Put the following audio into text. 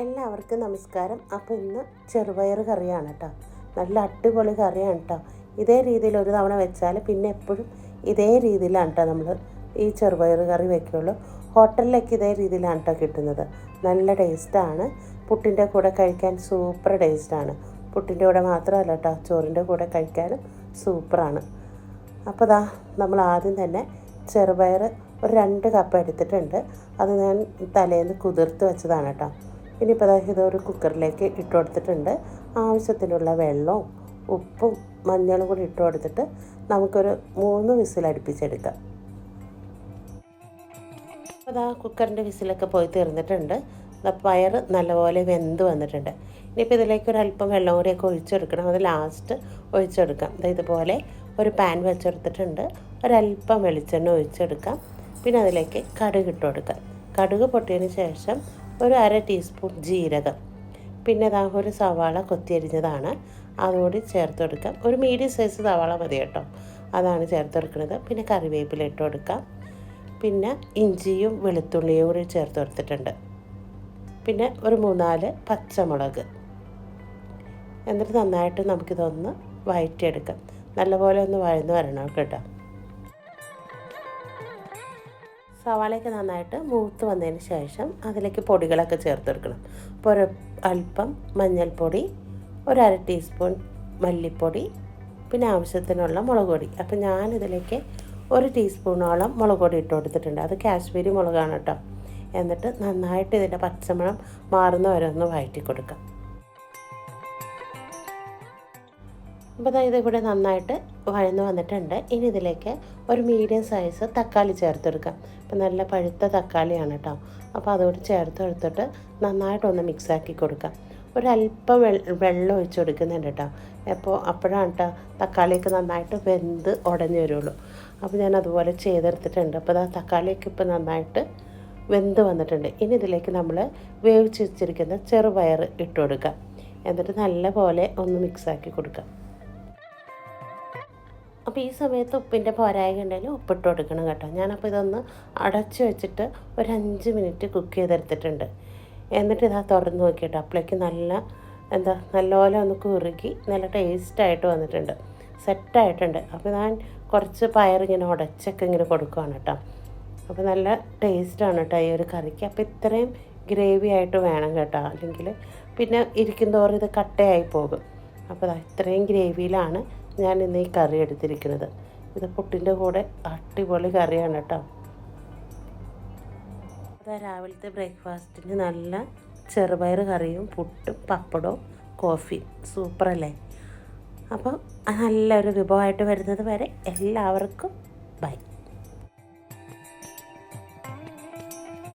എല്ലാവർക്കും നമസ്കാരം. അപ്പോൾ ഇന്ന് ചെറുപയർ കറിയാണ് കേട്ടോ. നല്ല അടിപൊളി കറിയാണ് കേട്ടോ. ഇതേ രീതിയിൽ ഒരു തവണ വെച്ചാൽ പിന്നെ എപ്പോഴും ഇതേ രീതിയിലാണ് കേട്ടോ നമ്മൾ ഈ ചെറുപയർ കറി വെക്കുകയുള്ളൂ ഹോട്ടലിലേക്ക് ഇതേ രീതിയിലാണ് കേട്ടോ കിട്ടുന്നത്. നല്ല ടേസ്റ്റാണ് പുട്ടിന്റെ കൂടെ കഴിക്കാൻ സൂപ്പർ ടേസ്റ്റാണ് പുട്ടിന്റെ കൂടെ മാത്രമല്ല കേട്ടോ ചോറിന്റെ കൂടെ കഴിക്കാനും സൂപ്പറാണ് അപ്പോൾ ദാ നമ്മൾ ആദ്യം തന്നെ ചെറുപയർ ഒരു രണ്ട് കപ്പ് എടുത്തിട്ടുണ്ട്. അത് ഞാൻ തലേന്ന് കുതിർത്ത് വെച്ചതാണ് കേട്ടോ. ഇനിയിപ്പോൾ ഇത് ഇതൊരു കുക്കറിലേക്ക് ഇട്ട് കൊടുത്തിട്ടുണ്ട്. ആവശ്യത്തിനുള്ള വെള്ളവും ഉപ്പും മഞ്ഞളും കൂടി ഇട്ട് കൊടുത്തിട്ട് നമുക്കൊരു മൂന്ന് വിസിൽ അടുപ്പിച്ചെടുക്കാം. അപ്പോൾ ആ കുക്കറിന്റെ വിസിലൊക്കെ പോയി തീർന്നിട്ടുണ്ട്. പയർ നല്ലപോലെ വെന്ത് വന്നിട്ടുണ്ട്. ഇനിയിപ്പോൾ ഇതിലേക്ക് ഒരു അല്പം വെള്ളം കൂടിയൊക്കെ ഒഴിച്ചെടുക്കണം. അത് ലാസ്റ്റ് ഒഴിച്ചെടുക്കാം. ഇതുപോലെ ഒരു പാൻ വെച്ചെടുത്തിട്ടുണ്ട്. ഒരല്പം വെളിച്ചെണ്ണ ഒഴിച്ചെടുക്കാം. പിന്നെ അതിലേക്ക് കടുക് ഇട്ട് കൊടുക്കാം. കടുക് പൊട്ടിയതിന് ശേഷം ഒരു അര ടീസ്പൂൺ ജീരകം. പിന്നെ ഇതാ ഒരു സവാള കൊത്തിയരിഞ്ഞതാണ്. അതുകൂടി ചേർത്ത് കൊടുക്കാം ഒരു മീഡിയം സൈസ് സവാള മതി കേട്ടോ. അതാണ് ചേർത്ത് കൊടുക്കുന്നത് പിന്നെ കറിവേപ്പില ഇട്ട് കൊടുക്കാം പിന്നെ ഇഞ്ചിയും വെളുത്തുള്ളിയും കൂടി ചേർത്ത് കൊടുത്തിട്ടുണ്ട് പിന്നെ ഒരു മൂന്നാൽ പച്ചമുളക്. എന്നിട്ട് നന്നായിട്ട് നമുക്കിതൊന്ന് വഴറ്റിയെടുക്കാം നല്ലപോലെ ഒന്ന് വഴന്ന് വരണം കേട്ടോ. സവാളയൊക്കെ നന്നായിട്ട് മൂത്ത് വന്നതിന് ശേഷം അതിലേക്ക് പൊടികളൊക്കെ ചേർത്ത് കൊടുക്കണം അപ്പോൾ ഒരു അല്പം മഞ്ഞൾപ്പൊടി ഒരു അര ടീസ്പൂൺ മല്ലിപ്പൊടി പിന്നെ ആവശ്യത്തിനുള്ള മുളക് പൊടി. അപ്പോൾ ഞാനിതിലേക്ക് ഒരു ടീസ്പൂണോളം മുളക് പൊടി ഇട്ട് കൊടുത്തിട്ടുണ്ട്. അത് കാശ്മീരി മുളകാണ് കേട്ടോ. എന്നിട്ട് നന്നായിട്ട് ഇതിന്റെ പച്ചമണം മാറുന്ന വരെ ഒന്ന് വഴറ്റി കൊടുക്കാം. അപ്പോൾ ഇത് ഇവിടെ നന്നായിട്ട് വഴന്ന് വന്നിട്ടുണ്ട്. ഇനി ഇതിലേക്ക് ഒരു മീഡിയം സൈസ് തക്കാളി ചേർത്തെടുക്കാം. അപ്പോൾ നല്ല പഴുത്ത തക്കാളിയാണ് കേട്ടോ അപ്പോൾ അതോട് ചേർത്ത് എടുത്തിട്ട് നന്നായിട്ടൊന്ന് മിക്സാക്കി കൊടുക്കാം. ഒരല്പം വെള്ളം ഒഴിച്ച് കൊടുക്കുന്നുണ്ട് കേട്ടോ അപ്പോൾ അപ്പോഴാണ് കേട്ടോ തക്കാളിയൊക്കെ നന്നായിട്ട് വെന്ത് ഉടഞ്ഞു വരുള്ളൂ. അപ്പോൾ ഞാൻ അതുപോലെ ചെയ്തെടുത്തിട്ടുണ്ട്. അപ്പോൾ ആ തക്കാളിയൊക്കെ ഇപ്പോൾ നന്നായിട്ട് വെന്ത് വന്നിട്ടുണ്ട്. ഇനി ഇതിലേക്ക് നമ്മൾ വേവിച്ച് വെച്ചിരിക്കുന്ന ചെറുപയർ ഇട്ട് കൊടുക്കാം. എന്നിട്ട് നല്ല പോലെ ഒന്ന് മിക്സാക്കി കൊടുക്കാം. അപ്പോൾ ഈ സമയത്ത് ഉപ്പിന്റെ പോരായ്ക ഉണ്ടെങ്കിൽ ഉപ്പിട്ട് കൊടുക്കണം കേട്ടോ. ഞാനപ്പോൾ ഇതൊന്ന് അടച്ചു വെച്ചിട്ട് ഒരു അഞ്ച് മിനിറ്റ് കുക്ക് ചെയ്തെടുത്തിട്ടുണ്ട്. എന്നിട്ട് ഇതാ തുറന്ന് നോക്കിയിട്ട് അപ്പോഴേക്ക് നല്ല എന്താ നല്ലപോലെ ഒന്ന് കുറുക്കി നല്ല ടേസ്റ്റായിട്ട് വന്നിട്ടുണ്ട്. സെറ്റായിട്ടുണ്ട് അപ്പോൾ ഞാൻ കുറച്ച് പയറിങ്ങനെ ഉടച്ചൊക്കെ ഇങ്ങനെ കൊടുക്കുകയാണ് കേട്ടോ. അപ്പോൾ നല്ല ടേസ്റ്റാണ് കേട്ടോ ഈ ഒരു കറിക്ക്. അപ്പോൾ ഇത്രയും ഗ്രേവി ആയിട്ട് വേണം കേട്ടോ. അല്ലെങ്കിൽ പിന്നെ ഇരിക്കും തോറും ഇത് കട്ടയായി പോകും. അപ്പോൾ ഇത്രയും ഗ്രേവിയിലാണ് ഞാൻ ഇന്ന് ഈ കറി എടുത്തിരിക്കുന്നത്. ഇത് പുട്ടിന്റെ കൂടെ അടിപൊളി കറിയാണ് കേട്ടോ അതാ രാവിലത്തെ ബ്രേക്ക്ഫാസ്റ്റിന് നല്ല ചെറുപയർ കറിയും പുട്ടും പപ്പടവും സൂപ്പർ അല്ലേ? അപ്പോൾ നല്ലൊരു വിഭവമായിട്ട് വരുന്നത് വരെ എല്ലാവർക്കും ബൈ.